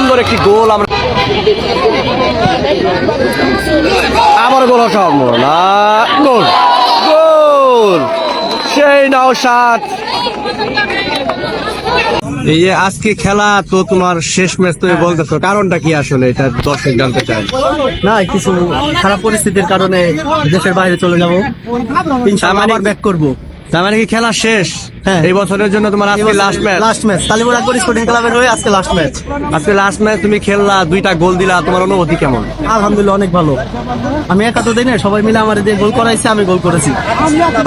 একটি গোল আমরা আবার গোল গোল। গোল। সেই নাও সাত। এই যে আজকে খেলা তো তোমার শেষ ম্যাচ তুমি বলতেছো কারণটা কি আসলে? এটা দর্শক জানতে চায়। না কিছু খারাপ পরিস্থিতির কারণে দেশের বাইরে চলে যাব। মানে- আবার ব্যাক করব। তার মানে কি খেলা শেষ? হ্যাঁ। এই বছরের জন্য তোমার আজকে last match last match Talipur Akbar sporting ক্লাবের হয়ে আজকে লাস্ট ম্যাচ আজকে লাস্ট ম্যাচ তুমি খেললা দুইটা গোল দিলা তোমার অনুভূতি কেমন? আলহামদুলিল্লাহ অনেক ভালো। আমি একা তো দিনে সবাই মিলে আমার দিয়ে গোল করাইছে আমি গোল করেছি।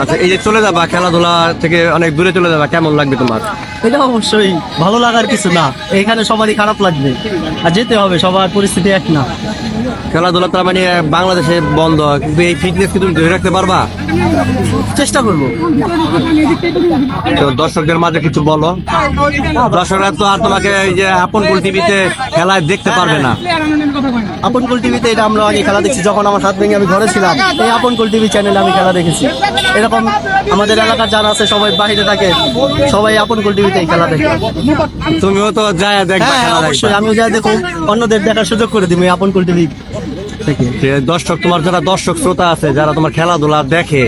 আচ্ছা এই যে চলে যাবা খেলাধুলা থেকে অনেক দূরে চলে যাবা কেমন লাগবে তোমার? এটা অবশ্যই ভালো লাগার কিছু না। এখানে সবারই খারাপ লাগবে। আর যেতে হবে সবার পরিস্থিতি এক না। খেলাধুলা তার মানে বাংলাদেশে বন্ধ কিন্তু এই ফিটনেস কি তুমি ধরে রাখতে পারবা? চেষ্টা করব। তো দর্শকদের মাঝে কিছু বলো। দর্শকরা তো আর তোমাকে এই যে আপন কুল টিভিতে খেলায় দেখতে পারবে না। আপন কুল টিভিতে এটা আমরা আগে খেলা দেখছি যখন আমার হাত ভেঙে আমি ঘরে ছিলাম এই আপন কুল টিভি চ্যানেলে আমি খেলা দেখেছি। এরকম আমাদের এলাকার যারা আছে সবাই বাইরে থাকে সবাই আপন কুল টিভিতে খেলা দেখে। তুমিও তো যায় দেখবা হ্যাঁ অবশ্যই আমিও যাই দেখুন অন্যদের দেখার সুযোগ করে দিবি আপন কুল টিভি থেকে যে দর্শক তোমার যারা দর্শক শ্রোতা আছে যারা তোমার খেলাধুলা দেখে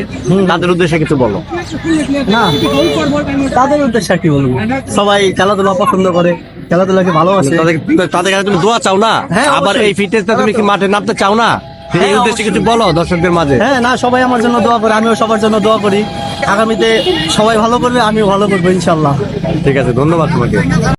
তাদের উদ্দেশ্যে কিছু বলো। না তাদের উদ্দেশ্যে আর কি বলব? সবাই খেলাধুলা পছন্দ করে খেলাধুলাকে ভালোবাসে। তাদের তাদের কাছে তুমি দোয়া চাও না? হ্যাঁ, আবার এই ফিটনেসটা তুমি কি মাঠে নামতে চাও না? এই হ্যাঁ, উদ্দেশ্যে কিছু বলো দর্শকদের মাঝে। হ্যাঁ না সবাই আমার জন্য দোয়া করে আমিও সবার জন্য দোয়া করি। আগামীতে সবাই ভালো করবে আমিও ভালো করব ইনশাল্লাহ ঠিক আছে ধন্যবাদ তোমাকে।